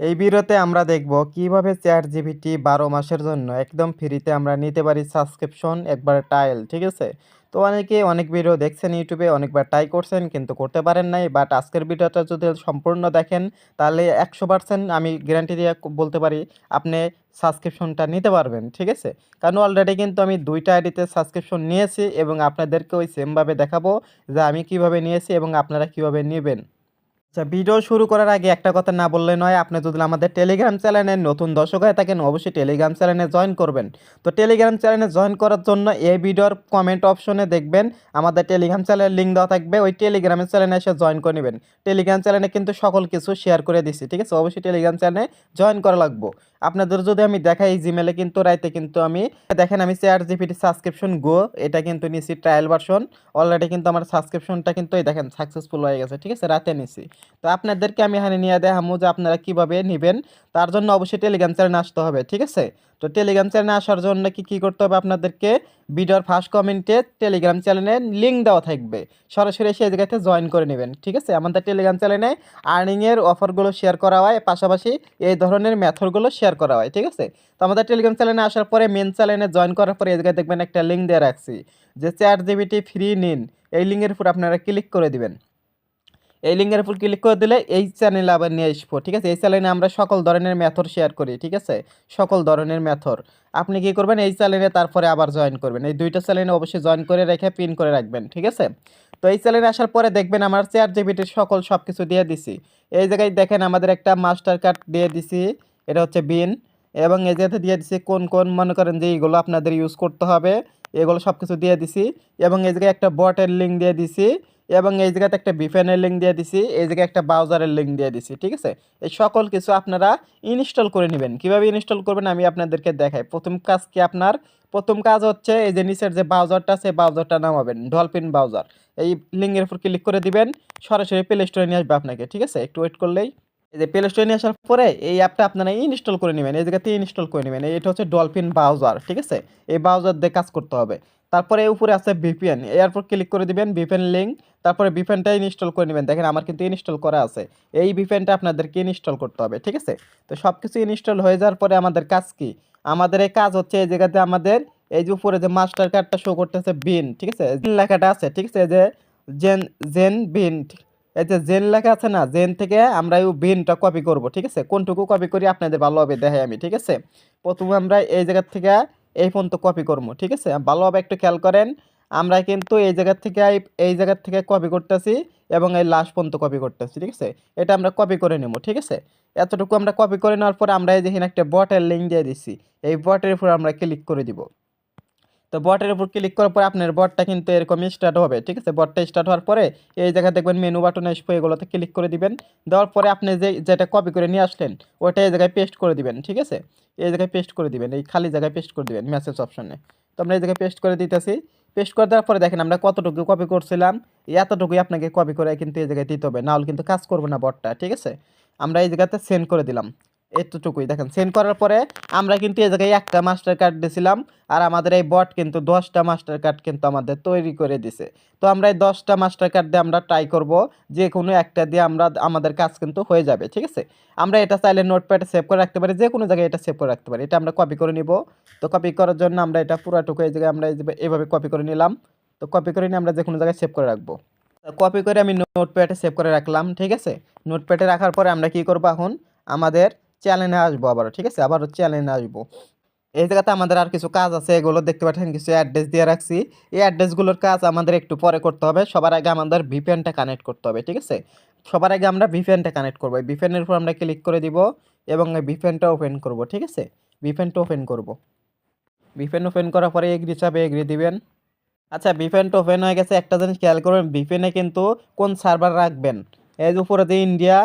এই ভিডিওতে আমরা দেখব কীভাবে চ্যাট জিপিটি বারো মাসের জন্য একদম ফ্রিতে আমরা নিতে পারি সাবস্ক্রিপশন, একবার টাইল ঠিক আছে? তো অনেকে অনেক ভিডিও দেখছেন ইউটিউবে, অনেকবার ট্রাই করছেন কিন্তু করতে পারেন নাই বাট আজকের ভিডিওটা যদি সম্পূর্ণ দেখেন, তাহলে একশো পার্সেন্ট আমি গ্যারান্টি দিয়ে বলতে পারি আপনি সাবস্ক্রিপশনটা নিতে পারবেন, ঠিক আছে? কারণ অলরেডি কিন্তু আমি দুইটা আইডিতে সাবস্ক্রিপশন নিয়েছি এবং আপনাদেরকে ওই সেমভাবে দেখাবো যে আমি কীভাবে নিয়েছি এবং আপনারা কীভাবে নেবেন। আচ্ছা ভিডিও শুরু করার আগে একটা কথা না বললে নয়, আপনি যদি আমাদের টেলিগ্রাম চ্যানেলে নতুন দর্শক হয়ে থাকেন, অবশ্যই টেলিগ্রাম চ্যানেলে জয়েন করবেন। তো টেলিগ্রাম চ্যানেলে জয়েন করার জন্য এই ভিডিওর কমেন্ট অপশনে দেখবেন, আমাদের টেলিগ্রাম চ্যানেলের লিঙ্ক দেওয়া থাকবে, ওই টেলিগ্রামের চ্যানেলে এসে জয়েন করে নেবেন। টেলিগ্রাম চ্যানেলে কিন্তু সকল কিছু শেয়ার করে দিচ্ছি ঠিক আছে? অবশ্যই টেলিগ্রাম চ্যানেলে জয়েন করা লাগবো। আপনাদের যদি আমি দেখাই জিমেলে কিন্তু রাইতে কিন্তু আমি, দেখেন আমি চেয়ার জিপিটি সাবস্ক্রিপশন গো এটা কিন্তু নিছি ট্রায়াল ভার্সন অলরেডি কিন্তু আমার সাবস্ক্রিপশনটা কিন্তু এই দেখেন সাকসেসফুল হয়ে গেছে, ঠিক আছে? রাতে নিছি। তো আপনাদেরকে আমি এখানে নিয়ে দেখামো যে আপনারা কীভাবে নেবেন, তার জন্য অবশ্যই টেলিগ্রাম চ্যানেলে আসতে হবে, ঠিক আছে? তো টেলিগ্রাম চ্যানেলে আসার জন্য কি কি করতে হবে আপনাদেরকে ভিডিওর ফার্স্ট কমেন্টে টেলিগ্রাম চ্যানেলে লিঙ্ক দেওয়া থাকবে। সরাসরি সেই জায়গাতে জয়েন করে নেবেন, ঠিক আছে? আমাদের টেলিগ্রাম চ্যানেলে আর্নিংয়ের অফারগুলো শেয়ার করা হয়, পাশাপাশি এই ধরনের মেথডগুলো শেয়ার করা হয়, ঠিক আছে? তো আমাদের টেলিগ্রাম চ্যানেলে আসার পরে মেন চ্যানেলে জয়েন করার পরে এই জায়গায় দেখবেন একটা লিঙ্ক দিয়ে রাখছি, যে চার জিবিটি ফ্রি নিন। এই লিঙ্কের উপর আপনারা ক্লিক করে দিবেন। এই লিঙ্কের উপর ক্লিক করে দিলে এই চ্যানেলে আবার নিয়ে আসব, ঠিক আছে? এই চ্যানেলে আমরা সকল ধরনের মেথড শেয়ার করি, ঠিক আছে? সকল ধরনের মেথড আপনি কি করবেন? এই চ্যানেলে তারপরে আবার জয়েন করবেন। এই দুইটা চ্যানেলে অবশ্যই জয়েন করে রেখে পিন করে রাখবেন, ঠিক আছে? তো এই চ্যানেলে আসার পরে দেখবেন আমার চেয়ার জিবিটির সকল সব কিছু দিয়ে দিছি। এই জায়গায় দেখেন আমাদের একটা মাস্টার কার্ড দিয়ে দিছি, এটা হচ্ছে বিন এবং এই জায়গাতে দিয়ে দিছি কোন কোন মনে করেন যে এইগুলো আপনাদের ইউজ করতে হবে, এগুলো সব কিছু দিয়ে দিছি, এবং এই জায়গায় একটা বটের লিঙ্ক দিয়ে দিছি এবং এই জায়গাতে একটা বিফেনের লিঙ্ক দিয়ে দিছি, এই জায়গায় একটা ব্রাউজারের লিঙ্ক দিয়ে দিছি, ঠিক আছে? এই সকল কিছু আপনারা ইনস্টল করে নেবেন। কীভাবে ইনস্টল করবেন আমি আপনাদেরকে দেখাই। প্রথম কাজ কি আপনার? প্রথম কাজ হচ্ছে এই যে নিচের যে ব্রাউজারটা আছে ব্রাউজারটা নামাবেন ডলফিন ব্রাউজার এই লিঙ্কের উপর ক্লিক করে দিবেন, সরাসরি প্লে স্টোরে নিয়ে আসবে আপনাকে, ঠিক আছে? একটু ওয়েট করলেই এই যে প্লে স্টোরে নিয়ে আসার পরে এই অ্যাপটা আপনারা ইনস্টল করে নেবেন, এই জায়গাতে ইনস্টল করে নেবেন। এটা হচ্ছে ডলফিন ব্রাউজার ঠিক আছে? এই ব্রাউজার দিয়ে কাজ করতে হবে। তারপরে উপরে আছে ভিপিএন এরপর ক্লিক করে দিবেন ভিপিএন লিঙ্ক তারপরে ভিপিএনটা ইনস্টল করে নেবেন। দেখেন আমার কিন্তু ইনস্টল করা আছে। এই ভিপিএনটা আপনাদেরকে ইনস্টল করতে হবে, ঠিক আছে? তো সব কিছু ইনস্টল হয়ে যাওয়ার পরে আমাদের কাজ কি? আমাদের এই কাজ হচ্ছে এই জায়গাতে আমাদের এই যে উপরে যে মাস্টার কার্ডটা শো করতেছে বিন ঠিক আছে? লেখাটা আছে, ঠিক আছে? যে জেন জেন বিন এই যে জেন লেখা আছে না, জেন থেকে আমরা এই বিনটা কপি করব, ঠিক আছে? কোনটুকু কপি করি আপনাদের ভালোভাবে দেখাই আমি, ঠিক আছে? প্রথমে আমরা এই জায়গা থেকে এই পর্যন্ত কপি করব, ঠিক আছে? ভালোভাবে একটু খেয়াল করেন, আমরা কিন্তু এই জায়গার থেকে এই- জায়গার থেকে কপি করতেছি এবং এই লাস্ট পর্যন্ত কপি করতেছি, ঠিক আছে? এটা আমরা কপি করে নেব, ঠিক আছে? এতটুকু আমরা কপি করে নেওয়ার পরে আমরা এই যেখানে একটা বটের লিঙ্ক দিয়ে দিচ্ছি এই বটের উপর আমরা ক্লিক করে দিব। তো বটের উপর ক্লিক করার পরে আপনার বটটা কিন্তু এরকম স্টার্ট হবে, ঠিক আছে? বটটা স্টার্ট হওয়ার পরে এই জায়গায় দেখবেন মেনু বাটন আসবে এগুলোতে ক্লিক করে দিবেন। দেওয়ার পরে আপনি যে, যেটা কপি করে নিয়ে আসলেন ওটা এই জায়গায় পেস্ট করে দিবেন, ঠিক আছে? এই জায়গায় পেস্ট করে দিবেন, এই খালি জায়গায় পেস্ট করে দিবেন মেসেজ অপশনে তো আমরা এই জায়গায় পেস্ট করে দিতেছি। পেস্ট করে দেওয়ার পরে দেখেন আমরা কতটুকু কপি করছিলাম, এতটুকুই আপনাকে কপি করে কিন্তু এই জায়গায় দিতে হবে, নাহলে কিন্তু কাজ করবে না বটটা ঠিক আছে? আমরা এই জায়গাতে সেন্ড করে দিলাম। এতটুকুই। দেখেন সেন্ড করার পরে আমরা কিন্তু এই জায়গায় একটা মাস্টার কার্ড দিয়েছিলাম আর আমাদের এই বট কিন্তু দশটা মাস্টার কার্ড কিন্তু আমাদের তৈরি করে দিছে। তো আমরা এই দশটা মাস্টার কার্ড দিয়ে আমরা ট্রাই করব, যে কোনো একটা দিয়ে আমরা, আমাদের কাজ কিন্তু হয়ে যাবে, ঠিক আছে? আমরা এটা চাইলে নোটপ্যাডে সেভ করে রাখতে পারি, যে কোনো জায়গায় এটা সেভ করে রাখতে পারি। এটা আমরা কপি করে নিব। তো কপি করার জন্য আমরা এটা পুরাটুকু এই জায়গায় আমরা এইভাবে কপি করে নিলাম। তো কপি করে নিয়ে আমরা যে কোনো জায়গায় সেভ করে রাখব। কপি করে আমি নোটপ্যাডে সেভ করে রাখলাম, ঠিক আছে? নোটপ্যাডে রাখার পরে আমরা কি করব এখন? আমাদের চ্যানেলে আসব আবার ঠিক আছে? আবার চ্যানেলে আসব। এই জায়গাতে আমাদের আর কিছু কাজ আছে, এগুলো দেখতে পাচ্ছেন, কিছু অ্যাড্রেস দিয়ে রাখছি। এই অ্যাড্রেসগুলোর কাজ আমাদের একটু পরে করতে হবে, সবার আগে আমাদের ভিপিএনটা কানেক্ট করতে হবে, ঠিক আছে? সবার আগে আমরা ভিপিএনটা কানেক্ট করব ভিপিএনের উপর আমরা ক্লিক করে দিব এবং ভিপিএনটা ওপেন করব, ঠিক আছে? ভিপিএনটা ওপেন করব। ভিপিএন ওপেন করার পরে এগ্রি চাপে এগ্রি দিবেন। আচ্ছা ভিপিএনটা ওপেন হয়ে গেছে, একটা জিনিস খেয়াল করবেন ভিপিএনে কিন্তু কোন সার্ভার রাখবেন? এর উপরে যে ইন্ডিয়া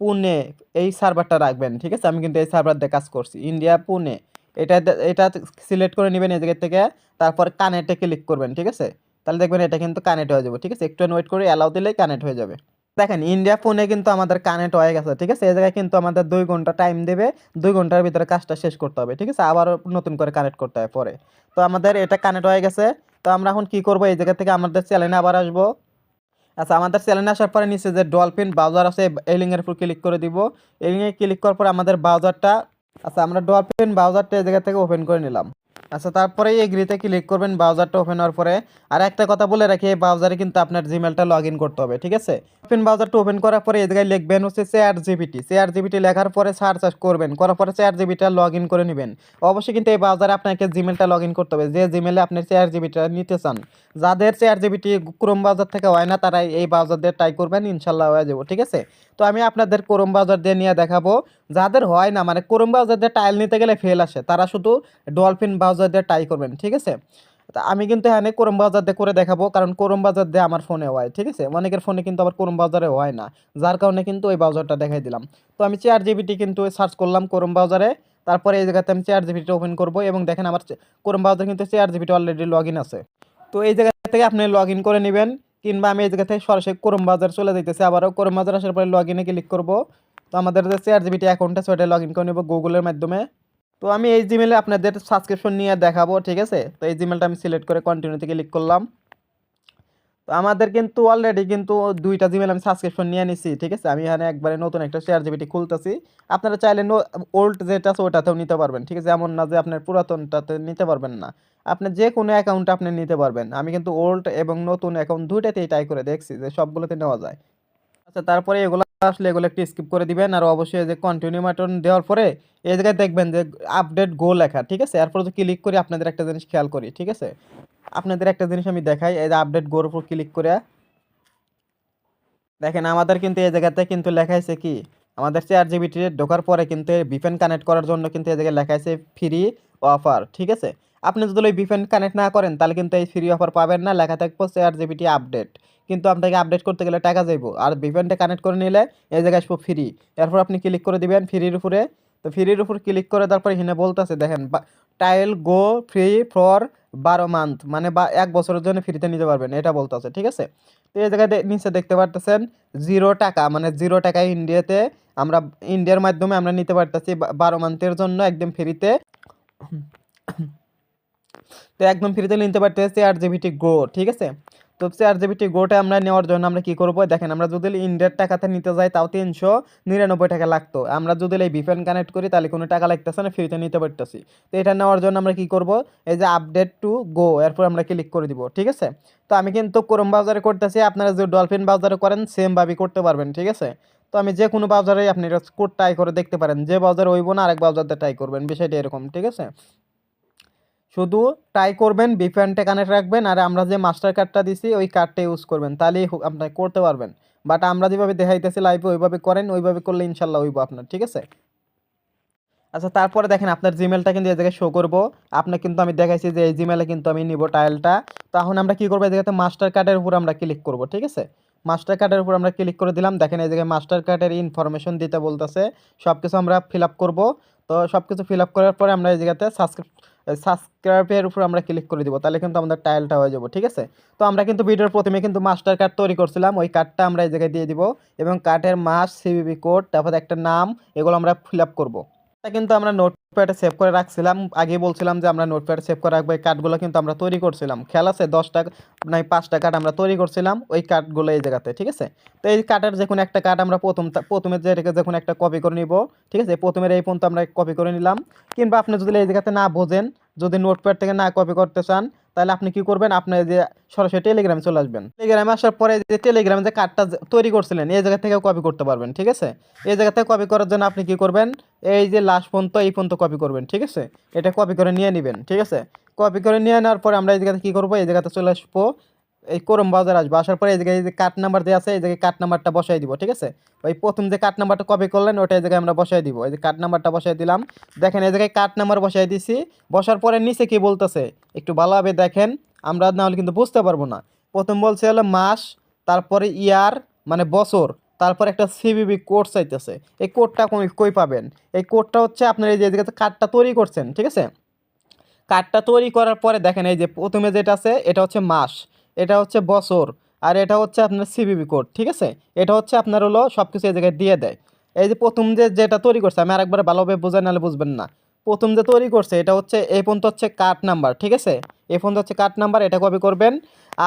পুনে, এই সার্ভারটা রাখবেন, ঠিক আছে? আমি কিন্তু এই সার্ভার দিয়ে কাজ করছি। ইন্ডিয়া পুনে এটা এটা সিলেক্ট করে নেবেন এই জায়গা থেকে, তারপর কানেক্টে ক্লিক করবেন, ঠিক আছে? তাহলে দেখবেন এটা কিন্তু কানেক্ট হয়ে যাবে, ঠিক আছে? একটু ওয়েট করে অ্যালাউ দিলেই কানেক্ট হয়ে যাবে। দেখেন ইন্ডিয়া ফোনে কিন্তু আমাদের কানেক্ট হয়ে গেছে, ঠিক আছে? এই জায়গায় কিন্তু আমাদের দুই ঘণ্টা টাইম দেবে, দুই ঘণ্টার ভিতরে কাজটা শেষ করতে হবে, ঠিক আছে? আবার নতুন করে কানেক্ট করতে হবে পরে। তো আমাদের এটা কানেক্ট হয়ে গেছে। তো আমরা এখন কি করব? এই জায়গা থেকে আমাদের চ্যানেলে আবার আসব। আচ্ছা আমাদের চ্যানেলে আসার পরে নিচে যে ডলফিন ব্রাউজার আছে এই লিঙ্কের উপর ক্লিক করে দিব। এই লিঙ্কে ক্লিক করার পর আমাদের ব্রাউজারটা আচ্ছা আমরা ডলফিন ব্রাউজারটা এই জায়গা থেকে ওপেন করে নিলাম। আচ্ছা তারপরে এগ্রিতে ক্লিক করবেন ব্রাউজারটা ওপেন হওয়ার পরে। আর একটা কথা বলে রাখি, এই ব্রাউজারে কিন্তু আপনার জিমেলটা লগ করতে হবে, ঠিক আছে? ওপেন ব্রাউজারটা ওপেন করার পরে এই জায়গায় লিখবেন হচ্ছে চেয়ার জিবিটি চেয়ার জিবিটি লেখার পরে সার্চ করবেন, করার পরে চেয়ার জিবিটা লগ করে নেবেন। অবশ্যই কিন্তু এই ব্রাউজারে আপনাকে জিমেলটা লগ করতে হবে। যে জিমেলে আপনি চেয়ার জিবিটা নিতে চান, যাদের চেয়ার জিবিটি ক্রোম ব্রাউজার থেকে হয় না তারা এই ব্রাউজার দিয়ে ট্রাই করবেন, ইনশাল্লাহ হয়ে যাব, ঠিক আছে? তো আমি আপনাদের ক্রোম ব্রাউজার দিয়ে নিয়ে দেখাবো। যাদের হয় না মানে ক্রোম ব্রাউজার দিয়ে টাইল নিতে গেলে ফেল আসে, তারা শুধু ডলফিন ব্রাউজার দিয়ে ট্রাই করবেন, ঠিক আছে? তা আমি কিন্তু এখানে ক্রোম ব্রাউজার দিয়ে করে দেখাবো, কারণ ক্রোম ব্রাউজার দিয়ে আমার ফোনে হয়, ঠিক আছে? অনেকের ফোনে কিন্তু আবার ক্রোম ব্রাউজারে হয় না, যার কারণে কিন্তু ওই ব্রাউজারটা দেখাই দিলাম। তো আমি চেয়ার জিবিটি কিন্তু সার্চ করলাম ক্রোম বাজারে, তারপরে এই জায়গাতে আমি চেয়ার জিবিটি ওপেন করব এবং দেখেন আমার ক্রোম ব্রাউজার কিন্তু চেয়ার জিবিটি অলরেডি লগ আছে। তো এই জায়গা থেকে আপনি লগ করে নেবেন কিংবা আমি এই জায়গা থেকে সরাসরি ক্রোম বাজার চলে যাইতেছি। আবারও ক্রোম বাজার আসার পরে লগ ইনে ক্লিক করব। তো আমাদের যে চেয়ার জিবিটি অ্যাকাউন্ট আছে ওটা লগ ইন করে নেব গুগলের মাধ্যমে। তো আমি এই জিমেলে আপনাদের সাবস্ক্রিপশন নিয়ে দেখাবো, ঠিক আছে? তো এই জিমেলটা আমি সিলেক্ট করে কন্টিনিউতে ক্লিক করলাম। তো আমাদের কিন্তু অলরেডি কিন্তু দুইটা জিমেল আমি সাবস্ক্রিপশন নিয়ে নিছি, ঠিক আছে? আমি এখানে একবারে নতুন একটা শেয়ার জিবিটি খুলতেছি। আপনারা চাইলে ওল্ড যেটা আছে ওটাতেও নিতে পারবেন, ঠিক আছে? এমন না যে আপনার পুরাতনটাতে নিতে পারবেন না। আপনি যে কোনো অ্যাকাউন্ট আপনি নিতে পারবেন। আমি কিন্তু ওল্ড এবং নতুন অ্যাকাউন্ট দুইটাতেই ট্রাই করে দেখছি যে সবগুলোতে নেওয়া যায়। আচ্ছা তারপরে এগুলো আসলে এগুলো একটু স্কিপ করে দিবেন আর অবশ্যই যে কন্টিনিউ বাটন দেওয়ার পরে এই জায়গায় দেখবেন যে আপডেট গো লেখা, ঠিক আছে? এরপর যদি ক্লিক করি, আপনাদের একটা জিনিস খেয়াল করি, ঠিক আছে? আপনাদের একটা জিনিস আমি দেখাই, এই যে আপডেট গোর উপর ক্লিক করে। দেখেন, আমাদের কিন্তু এই জায়গাতে কিন্তু লেখা আছে কি? আমাদের চার জিবিটি ঢোকার পরে কিন্তু বিফেন কানেক্ট করার জন্য কিন্তু এই জায়গায় লেখা আছে ফ্রি অফার ঠিক আছে? আপনি যদি ওই বিফেন কানেক্ট না করেন, তাহলে কিন্তু এই ফ্রি অফার পাবেন না, লেখা থাকব চার জিবিটি আপডেট কিন্তু আপনাকে আপডেট করতে গেলে টাকা যাইব। আর বিফেনটা কানেক্ট করে নিলে এই জায়গায় আসব ফ্রি এরপর আপনি ক্লিক করে দিবেন ফ্রির উপরে। তো ফ্রির উপর ক্লিক করে তারপরে এখানে বলতেছে, দেখেন টাইল গো ফ্রি ফর বারো মান্থ মানে বা, এক বছরের জন্য ফ্রিতে নিতে পারবেন, এটা বলতেছে, ঠিক আছে? তো এই জায়গায় নিচে দেখতে পারতেছেন জিরো টাকা মানে জিরো টাকা ইন্ডিয়াতে আমরা, ইন্ডিয়ার মাধ্যমে আমরা নিতে পারতেছি বারো মান্থের জন্য একদম ফ্রিতে তো। একদম ফ্রিতে নিতে পারতেছি আর জিবিটি গো ঠিক আছে? তো চার জিবিটি গোটা আমরা নেওয়ার জন্য আমরা কি করব? দেখেন, আমরা যদি ইন্ডিয়ার টাকাতে নিতে যাই, তাও তিনশো নিরানব্বই টাকা লাগতো। আমরা যদি এই বিফেন কানেক্ট করি, তাহলে কোনো টাকা লাগতেছে না ফ্রিতে নিতে পারতেছি। তো এটা নেওয়ার জন্য আমরা কি করব? এই যে আপডেট টু গো এরপর আমরা ক্লিক করে দিব, ঠিক আছে? তো আমি কিন্তু ক্রোম ব্রাউজারে করতেছি, আপনারা যদি ডলফিন ব্রাউজারে করেন সেম ভাবে করতে পারবেন, ঠিক আছে? তো আমি যে কোনো ব্রাউজারে আপনি কোড ট্রাই করে দেখতে পারেন, যে ব্রাউজারে হইব না, আরেক ব্রাউজারতে ট্রাই করবেন, বিষয়টা এরকম, ঠিক আছে? শুধু ট্রাই করবেন বিফ্যানটা কানেক্ট রাখবেন, আর আমরা যে মাস্টার কার্ডটা দিছি, ওই কার্ডটা ইউজ করবেন। তাহলেই হো- আপনি করতে পারবেন। বাট আমরা যেভাবে দেখাইতেছি লাইভে ওইভাবে করেন, ওইভাবে করলে ইনশাল্লাহ হইব আপনার, ঠিক আছে? আচ্ছা তারপরে দেখেন আপনার জিমেলটা কিন্তু এই জায়গায় শো করব। আপনার কিন্তু আমি দেখাইছি যে এই জিমেলে কিন্তু আমি নিব টাইলটা তখন আমরা কি করব, এই জায়গাতে মাস্টার কার্ডের উপর আমরা ক্লিক করব, ঠিক আছে? মাস্টার কার্ডের উপর আমরা ক্লিক করে দিলাম। দেখেন এই জায়গায় মাস্টার কার্ডের ইনফরমেশন দিতে বলতেছে। সব কিছু আমরা ফিল আপ করব। তো সব কিছু ফিল আপ করার পরে আমরা এই জায়গাতে সাবস্ক্রাইব সাবস্ক্রাইবের উপর আমরা ক্লিক করে দিব, তাহলে কিন্তু আমাদের টাইলটা হয়ে যাব, ঠিক আছে? তো আমরা কিন্তু ভিডিওর প্রথমে কিন্তু মাস্টার কার্ড তৈরি করছিলাম, ওই কার্ডটা আমরা এই জায়গায় দিয়ে দিব এবং কার্ডের মাস সিবিবি কোড তারপর একটা নাম, এগুলো আমরা ফিল আপ করব। কিন্তু আমরা নোটপ্যাডে সেভ করে রাখছিলাম। আগে বলছিলাম যে আমরা নোটপ্যাডে সেভ করে রাখব। এই কার্ডগুলো কিন্তু আমরা তৈরি করছিলাম। খেয়াল আছে? দশটা নাই, পাঁচটা কার্ড আমরা তৈরি করছিলাম। ওই কার্ডগুলো এই জায়গাতে, ঠিক আছে? তো এই কার্ডের যে কোনো একটা কার্ড আমরা প্রথম প্রথমে যেটাকে যে কোনো একটা কপি করে নিব, ঠিক আছে? প্রথমের এই পর্যন্ত আমরা কপি করে নিলাম। কিংবা আপনি যদি এই জায়গাতে না বোঝেন, যদি নোটপ্যাড থেকে না কপি করতে চান তাহলে আপনি কি করবেন? আপনি যে সরাসরি টেলিগ্রামে চলে আসবেন। টেলিগ্রামে আসার পরে যে টেলিগ্রামে যে কার্ডটা তৈরি করছিলেন, এই জায়গা থেকে কপি করতে পারবেন, ঠিক আছে? এই জায়গা থেকে কপি করার জন্য আপনি কি করবেন? এই যে লাস্ট পর্যন্ত, এই পর্যন্ত কপি করবেন, ঠিক আছে? এটা কপি করে নিয়ে নেবেন, ঠিক আছে? কপি করে নিয়ে নেওয়ার পরে আমরা এই জায়গাতে কী করব? এই জায়গাতে চলে আসব। এই করম বাজার আসব। আসার পরে এই জায়গায় যে কার্ড নাম্বার দিয়ে আছে, এই জায়গায় কার্ড নাম্বারটা বসাই দিব, ঠিক আছে? ওই প্রথম যে কার্ড নাম্বারটা কপি করলেন, ওটা এই জায়গায় আমরা বসাই দিব। এই যে কার্ড নাম্বারটা বসাই দিলাম। দেখেন এই জায়গায় কার্ড নাম্বার বসাই দিছি। বসার পরে নিচে কি বলতেছে? একটু ভালোভাবে দেখেন। আমরা না হলে কিন্তু বুঝতে পারব না। প্রথম বলছে হলো মাস, তারপরে ইয়ার মানে বছর, তারপর একটা সিবিবি কোড চাইতেছে। এই কোডটা কই কই পাবেন? এই কোডটা হচ্ছে আপনার এই যে কার্ডটা তৈরি করছেন, ঠিক আছে? কার্ডটা তৈরি করার পরে দেখেন এই যে প্রথমে যেটা আছে, এটা হচ্ছে মাস। এটা হচ্ছে বছর আর এটা হচ্ছে আপনার সিবিবি কোড ঠিক আছে? এটা হচ্ছে আপনার হলো সব কিছু এই জায়গায় দিয়ে দেয়। এই যে প্রথম যে যেটা তৈরি করছে, আমি আরেকবার ভালোভাবে বোঝাই, নাহলে বুঝবেন না। প্রথম যে তৈরি করছে, এটা হচ্ছে, এই পর্যন্ত হচ্ছে কার্ড নাম্বার ঠিক আছে? এই পর্যন্ত হচ্ছে কার্ড নাম্বার এটা কপি করবেন।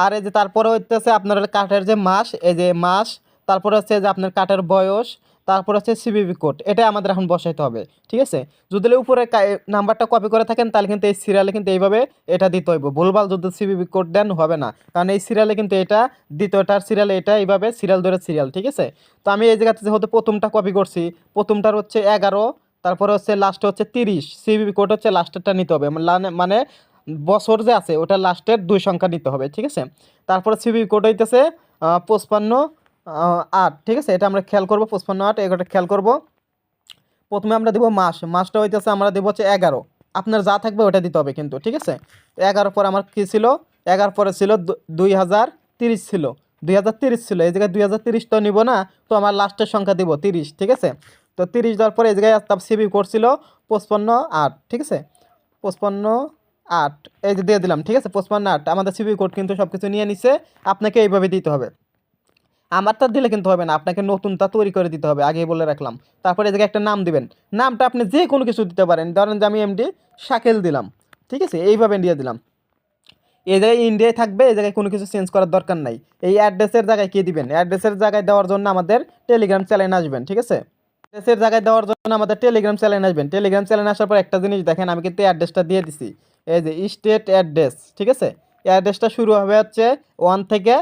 আর এই যে তারপরে হচ্ছে আপনার কাঠের যে মাস, এই যে মাস, তারপরে হচ্ছে যে আপনার কাঠের বয়স তারপর হচ্ছে সিবিবি কোড এটা আমাদের এখন বসাইতে হবে, ঠিক আছে? যদি উপরে নাম্বারটা কপি করে থাকেন, তাহলে কিন্তু এই সিরিয়ালে কিন্তু এইভাবে এটা দিতে হইব। ভুলভাল যদি সিবিবি কোড দেন, হবে না। কারণ এই সিরিয়ালে কিন্তু এটা দ্বিতীয়টার সিরিয়ালে এটা এইভাবে সিরিয়াল ধরে সিরিয়াল ঠিক আছে? তো আমি এই জায়গাতে যেহেতু প্রথমটা কপি করছি, প্রথমটার হচ্ছে এগারো, তারপরে হচ্ছে লাস্ট হচ্ছে তিরিশ সিবিবি কোড হচ্ছে লাস্টেরটা নিতে হবে। মানে- মানে বছর যে আছে, ওটা লাস্টের দুই সংখ্যা নিতে হবে, ঠিক আছে? তারপরে সিবিবি কোড হইতেছে পঁচপান্ন আট, ঠিক আছে? এটা আমরা খেয়াল করব, পঁচপান্ন আট এগারোটা খেয়াল করব। প্রথমে আমরা দেবো মাস, মাসটা হইতেছে আমরা দেবো হচ্ছে এগারো। আপনার যা থাকবে ওটা দিতে হবে কিন্তু, ঠিক আছে? এগারো পর আমার কী ছিল? এগারো পরে ছিল দুই হাজার তিরিশ ছিল। দুই হাজার তিরিশ ছিল, এই জায়গায় দুই হাজার তিরিশ তো নিব না, তো আমার লাস্টের সংখ্যা দিব তিরিশ, ঠিক আছে? তো তিরিশ দেওয়ার পরে এই জায়গায় আসতাম সিবি করছিল পঁচপান্ন আট, ঠিক আছে? পঁচপান্ন আট, এই যে দিয়ে দিলাম, ঠিক আছে? পঁচপান্ন আট, আমাদের সিবি কোড কিন্তু সব কিছু নিয়ে নিছে, আপনাকে এইভাবে দিতে হবে। আমারটা দিলে কিন্তু হবে না, আপনাকে নতুনটা তৈরি করে দিতে হবে, আগেই বলে রাখলাম। তারপরে জায়গায় একটা নাম দিবেন। নামটা আপনি যে কোনো কিছু দিতে পারেন। ধরেন যে আমি এমডি শাকেল দিলাম, ঠিক আছে? এইভাবে ইন্ডিয়া দিলাম। এই জায়গায় ইন্ডিয়ায় থাকবে, এই জায়গায় কোনো কিছু চেঞ্জ করার দরকার নাই। এই অ্যাড্রেসের জায়গায় কী দিবেন? অ্যাড্রেসের জায়গায় দেওয়ার জন্য আমাদের টেলিগ্রাম চ্যানেল আসবেন, ঠিক আছে? অ্যাড্রেসের জায়গায় দেওয়ার জন্য আমাদের টেলিগ্রাম চ্যানেল আসবেন। টেলিগ্রাম চ্যানেল আসার পর একটা জিনিস দেখেন, আমি কিন্তু অ্যাড্রেসটা দিয়ে দিছি। এই যে স্টেট অ্যাড্রেস ঠিক আছে? অ্যাড্রেসটা শুরু হবে হচ্ছে ওয়ান থেকে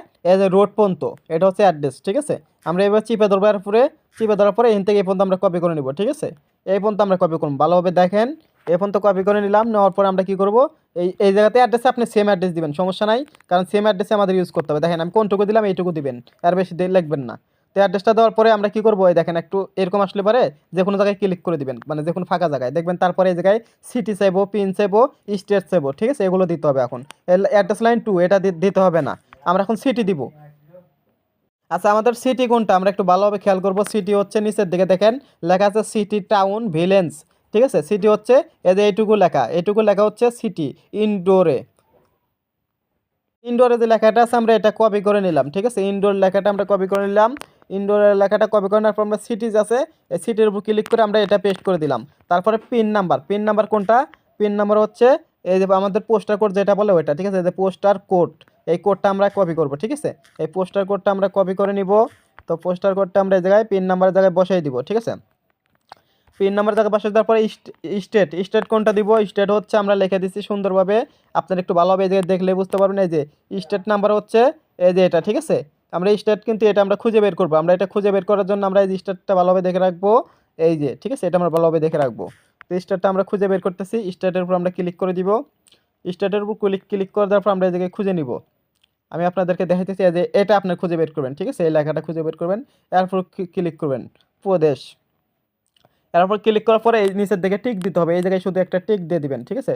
রোড পর্যন্ত, এটা হচ্ছে অ্যাড্রেস, ঠিক আছে? আমরা এবার চিপে ধরবার পরে চিপে ধরার পরে এখান থেকে এই পর্যন্ত আমরা কপি করে নিব, ঠিক আছে? এই পর্যন্ত আমরা কপি করব। ভালোভাবে দেখেন, এই পর্যন্ত কপি করে নিলাম, নেওয়ার পরে আমরা কি করব? এই এই জায়গাতে অ্যাড্রেসে আপনি সেম অ্যাড্রেস দিবেন, সমস্যা নাই, কারণ সেম অ্যাড্রেসে আমাদের ইউজ করতে হবে। দেখেন, আমি কোনটুকু দিলাম, এইটুকু দিবেন, আর বেশি লিখবেন না। তো অ্যাড্রেসটা দেওয়ার পরে আমরা কি করব? এই দেখেন একটু এরকম আসলে পরে যে কোনো জায়গায় ক্লিক করে দিবেন। মানে যে কোনো ফাঁকা জায়গায়। দেখবেন তারপরে এই জায়গায় সিটি চাইব পিন চাইব স্টেট চাইব, ঠিক আছে? এগুলো দিতে হবে এখন। অ্যাড্রেস লাইন টু এটা দিতে হবে না। আমরা এখন সিটি দিব। আচ্ছা আমাদের সিটি কোনটা? আমরা একটু ভালোভাবে খেয়াল করব। সিটি হচ্ছে নিচের দিকে দেখেন। লেখা আছে সিটি টাউন ভিলেন্স ঠিক আছে? সিটি হচ্ছে এই যে এইটুকু লেখা। এইটুকু লেখা হচ্ছে সিটি ইনডোরে ইনডোরে যে লেখাটা আছে, আমরা এটা কপি করে নিলাম, ঠিক আছে? ইনডোর লেখাটা আমরা কপি করে নিলাম। ইনডোরের লেখাটা কপি করার পর আমরা সিটিজ আছে, এই সিটির উপর ক্লিক করে আমরা এটা পেস্ট করে দিলাম। তারপরে পিন নাম্বার পিন নাম্বার কোনটা? পিন নাম্বার হচ্ছে এই যে আমাদের পোস্টার কোড যেটা বলে ওইটা, ঠিক আছে? যে পোস্টার কোড এই কোডটা আমরা কপি করব, ঠিক আছে? এই পোস্টার কোডটা আমরা কপি করে নিব। তো পোস্টার কোডটা আমরা এই জায়গায় পিন নাম্বারের জায়গায় বসাই দিব, ঠিক আছে? পিন নাম্বার জায়গায় বসে দেওয়ার পরে স্টেট স্টেট কোনটা দিব? স্টেট হচ্ছে আমরা লিখে দিচ্ছি সুন্দরভাবে। আপনারা একটু ভালোভাবে এই জায়গায় দেখলে বুঝতে পারবেন। এই যে স্টেট নাম্বার হচ্ছে এই যে এটা, ঠিক আছে? আমরা এই স্টার্ট কিন্তু এটা আমরা খুঁজে বের করব। আমরা এটা খুঁজে বের করার জন্য আমরা এই স্টার্টটা ভালোভাবে দেখে রাখব। এই যে, ঠিক আছে? এটা আমরা ভালোভাবে দেখে রাখব। তো স্টার্টটা আমরা খুঁজে বের করতেছি। স্টার্টের উপর আমরা ক্লিক করে দিব। স্টার্টের উপর ক্লিক ক্লিক করে দেওয়ার পর আমরা এই জায়গায় খুঁজে নিব। আমি আপনাদেরকে দেখাইতেছি যে, এটা আপনার খুঁজে বের করবেন, ঠিক আছে? এই লেখাটা খুঁজে বের করবেন। এরপর ক্লিক করবেন। প্রদেশ এরপর ক্লিক করার পরে এই নিচের দিকে টিক দিতে হবে। এই জায়গায় শুধু একটা টিক দিয়ে দিবেন, ঠিক আছে?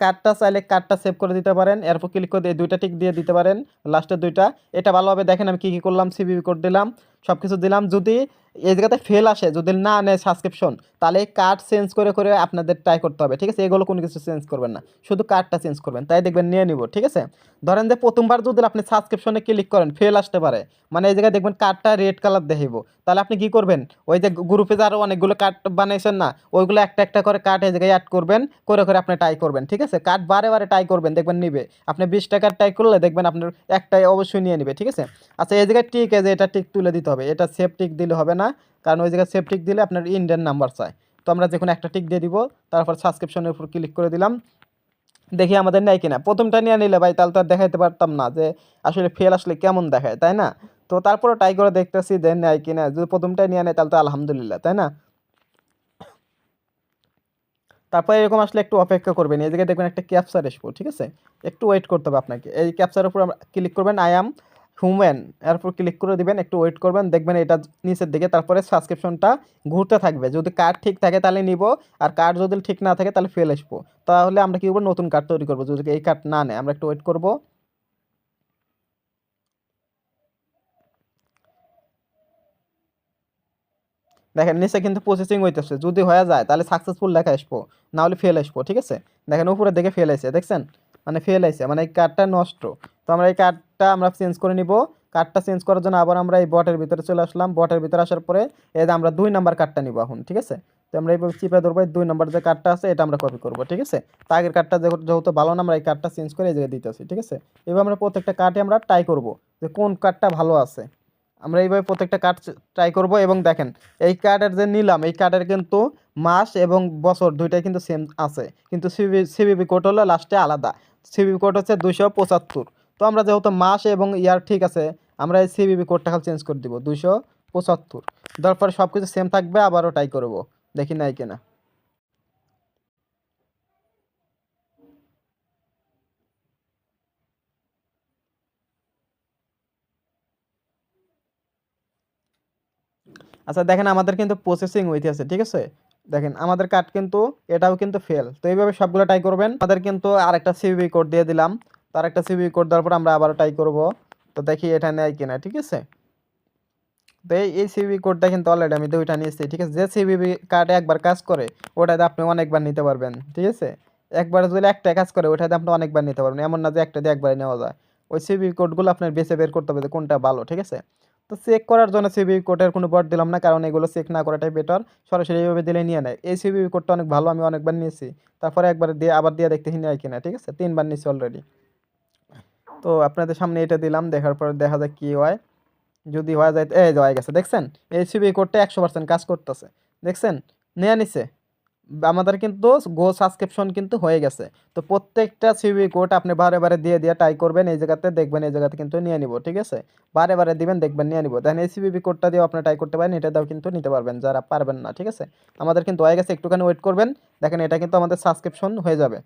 কার্ডটা চাইলে কার্ডটা সেভ করে দিতে পারেন। এরপর ক্লিক করে দিয়ে দুইটা টিক দিয়ে দিতে পারেন লাস্টের দুইটা। এটা ভালোভাবে দেখেন আমি কী কী করলাম সিবিবি কোড দিলাম সব কিছু দিলাম। যদি এই জায়গাতে ফেল আসে, যদি না নেয় সাবস্ক্রিপশন তাহলে কার্ড চেঞ্জ করে করে আপনাদের ট্রাই করতে হবে, ঠিক আছে? এগুলো কোনো কিছু চেঞ্জ করবেন না, শুধু কার্ডটা চেঞ্জ করবেন, তাই দেখবেন নিয়ে নিব, ঠিক আছে? ধরেন যে প্রথমবার যদি আপনি সাবস্ক্রিপশনে ক্লিক করেন ফেল আসতে পারে মানে এই জায়গায় দেখবেন কার্ডটা রেড কালার দেখাইব তাহলে আপনি কি করবেন? ওই যে গ্রুপে যে আরও অনেকগুলো কার্ড বানাইছেন না, ওইগুলো একটা একটা করে কার্ড এই জায়গায় অ্যাড করবেন, করে করে আপনি ট্রাই করবেন, ঠিক আছে? কার্ড বারে বারে ট্রাই করবেন, দেখবেন নিবে, আপনি বিশ টাকার ট্রাই করলে দেখবেন আপনার একটাই অবশ্যই নিয়ে নিবে, ঠিক আছে? আচ্ছা এই জায়গায় টিক আছে, এটা টিক তুলে দিতে হবে, এটা সেফ টিক দিলে হবে না কারণ ওই জায়গায় সেফ টিক দিলে আপনার ইন্ডিয়ান নাম্বার চায় তো আমরা যে কোনো একটা টিক দিয়ে দিব, তারপর সাবস্ক্রিপশনের উপর ক্লিক করে দিলাম। দেখি আমাদের নেয় কিনা। প্রথমটা নিয়ে নিলে ভাই, তাহলে তো আর দেখাইতে পারতাম না যে আসলে ফেল আসলে কেমন দেখায়, তাই না? তো তারপরে ট্রাই করে দেখতেছি যে নেয় কিনা। যদি প্রথমটাই নিয়ে নেয়, তাহলে তো আলহামদুলিল্লাহ, তাই না? তারপর এরকম আসলে একটু অপেক্ষা করবেন। এই জায়গায় দেখবেন একটা ক্যাপচার আসব, ঠিক আছে? একটু ওয়েট করতে হবে আপনাকে। এই ক্যাপচার উপর ক্লিক করবেন আই অ্যাম হুম্যান এরপর ক্লিক করে দিবেন, একটু ওয়েট করবেন, দেখবেন এটা নিচের দিকে, তারপরে সাবস্ক্রিপশনটা ঘুরতে থাকবে। যদি কার্ড ঠিক থাকে তাহলে নিব, আর কার্ড যদি ঠিক না থাকে তাহলে ফেল আসব। তাহলে আমরা কী করব? নতুন কার্ড তৈরি করব। যদি এই কার্ড না নেয়, আমরা একটু ওয়েট করব। দেখেন, নিচে কিন্তু প্রসেসিং হইতেছে। যদি হয়ে যায়, তাহলে সাকসেসফুল লেখা আসব। না হলে ফেল আসব, ঠিক আছে? দেখেন উপরে দেখে ফেল আছে দেখছেন? মানে ফেল আছে মানে এই কার্ডটা নষ্ট। তো আমরা এই কার্ডটা আমরা চেঞ্জ করে নিব। কার্ডটা চেঞ্জ করার জন্য আবার আমরা এই বটের ভিতরে চলে আসলাম। বটের ভিতরে আসার পরে এই আমরা দুই নাম্বার কার্ডটা নিব এখন, ঠিক আছে? তো আমরা এইভাবে চিপে ধরবো দুই নম্বর যে কার্ডটা আছে এটা আমরা কপি করব, ঠিক আছে? তো আগের কার্ডটা যেহেতু ভালো না, আমরা এই কার্ডটা চেঞ্জ করে এই জায়গায় দিতেছি, ঠিক আছে? এবার আমরা প্রত্যেকটা কার্ডে আমরা ট্রাই করব যে কোন কার্ডটা ভালো আছে। আমরা এইভাবে প্রত্যেকটা কার্ড ট্রাই করব এবং দেখেন, এই কার্ডের যে নিলাম, এই কার্ডের কিন্তু মাস এবং বছর দুইটাই কিন্তু সেম আছে। কিন্তু সিবি সিবিবি কোড হলো লাস্টে আলাদা। সিবিবি কোড হচ্ছে দুইশো পঁচাত্তর। তো আমরা যেহেতু মাস এবং ইয়ার ঠিক আছে, আমরা এই সিবিবি কোডটা খালি চেঞ্জ করে দিব, দুইশো পঁচাত্তর। তারপরে সব কিছু সেম থাকবে, আবারও ট্রাই করব, দেখি নাই কিনা। আচ্ছা দেখেন আমাদের কিন্তু প্রসেসিং হইতে আছে, ঠিক আছে? দেখেন, আমাদের কার্ড কিন্তু, এটাও কিন্তু ফেল তো এইভাবে সবগুলো ট্রাই করবেন। আমাদের কিন্তু আরেকটা সিবি কোড দিয়ে দিলাম। তো আরেকটা সিবি কোড দেওয়ার পর আমরা আবার ট্রাই করব। তো দেখি এটা নেয় কিনা, ঠিক আছে? তো এই এই সিবি কোডটা কিন্তু অলরেডি আমি দুইটা নিয়েছি, ঠিক আছে? যে সিবিবি কার্ডে একবার কাজ করে, ওটাতে আপনি অনেকবার নিতে পারবেন, ঠিক আছে? একবার যদি একটা কাজ করে, ওটাতে আপনি অনেকবার নিতে পারবেন। এমন না যে একটা দিয়ে একবারে নেওয়া যায়। ওই সিবি কোডগুলো আপনার বেছে বের করতে হবে যে কোনটা ভালো, ঠিক আছে? তো চেক করার জন্য সিবি কোডের কোনো বট দিলাম না, কারণ এগুলো চেক না করাটাই বেটার সরাসরি এইভাবে দিলে নিয়ে নেয়। এই সিবি কোডটা অনেক ভালো, আমি অনেকবার নিয়েছি। তারপরে একবার দিয়ে, আবার দিয়ে দেখতেছি নেয় কিনা, ঠিক আছে? তিনবার নিয়েছি অলরেডি তো আপনাদের সামনে এটা দিলাম, দেখার পর দেখা যায় কি হয়। যদি হয়ে যায়, এই হয়ে গেছে, দেখছেন? এই সিবি কোডটা একশো পার্সেন্ট কাজ করতেছে। দেখছেন? নেয়া নিছে। আমাদের কিন্তু গো সাবস্ক্রিপশন কিন্তু হয়ে গেছে। তো প্রত্যেকটা সিবি কোড আপনি বারে বারে দিয়ে দিয়ে ট্রাই করবেন, এই জায়গাতে দেখবেন, এই জায়গাতে কিন্তু নিয়ে নিব, ঠিক আছে? বারে বারে দিবেন, দেখবেন, নিয়ে নিব। দেখেন এই সিবি কোডটা দিয়েও আপনি ট্রাই করতে পারেন, এটা দাও কিন্তু নিতে পারবেন, যারা পারবেন না, ঠিক আছে? আমাদের কিন্তু হয়ে গেছে, একটুখানি ওয়েট করবেন। দেখেন, এটা কিন্তু আমাদের সাবস্ক্রিপশন হয়ে যাবে।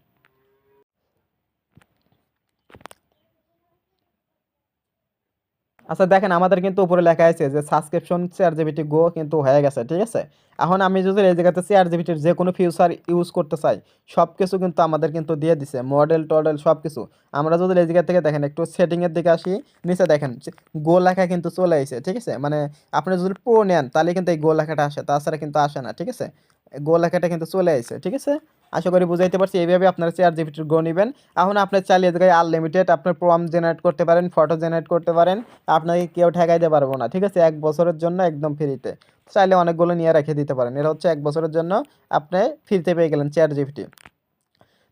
আচ্ছা দেখেন আমাদের কিন্তু উপরে লেখা আছে যে সাবস্ক্রিপশন চেয়ার জিবিটি গো কিন্তু হয়ে গেছে, ঠিক আছে? এখন আমি যদি এই জায়গাতে চেয়ার জিবিটির যে কোনো ফিউচার ইউজ করতে চাই সব কিছু কিন্তু আমাদের কিন্তু দিয়ে দিছে মডেল টডেল সব কিছু আমরা যদি এই জায়গা থেকে দেখেন, একটু সেটিংয়ের দিকে আসি, নিচে দেখেন গো লেখা কিন্তু চলে আসে ঠিক আছে? মানে আপনি যদি প্রো নেন, তাহলে কিন্তু এই গো লেখাটা আসে, তাছাড়া কিন্তু আসে না, ঠিক আছে? গো লেখাটা কিন্তু চলে আসে ঠিক আছে? আশা করি বুঝাইতে পারছি, এইভাবে আপনারা চেয়ার জিবিটির গো নেবেন। এখন আপনি চালিয়ে জায়গায় আনলিমিটেড আপনার প্রোয়াম জেনারেট করতে পারেন ফটো জেনারেট করতে পারেন, আপনাকে কেউ ঠেকাইতে পারব না, ঠিক আছে? এক বছরের জন্য একদম ফ্রিতে চাইলে অনেকগুলো নিয়ে রেখে দিতে পারেন, এটা হচ্ছে এক বছরের জন্য আপনি ফ্রিতে পেয়ে গেলেন চেয়ার জিবিটি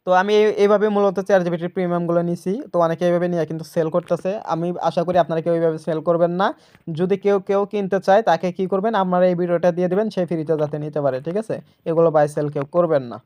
তো আমি এইভাবে মূলত চেয়ার জিবিটির প্রিমিয়ামগুলো নিছি, তো অনেকে এইভাবে নিয়ে কিন্তু সেল করতেছে। আমি আশা করি আপনারা কেউ এইভাবে সেল করবেন না। যদি কেউ কেউ কিনতে চায় তাকে কি করবেন? আপনারা এই ভিডিওটা দিয়ে দেবেন, সে ফ্রিতে যাতে নিতে পারে, ঠিক আছে? এগুলো বাই সেল কেউ করবেন না।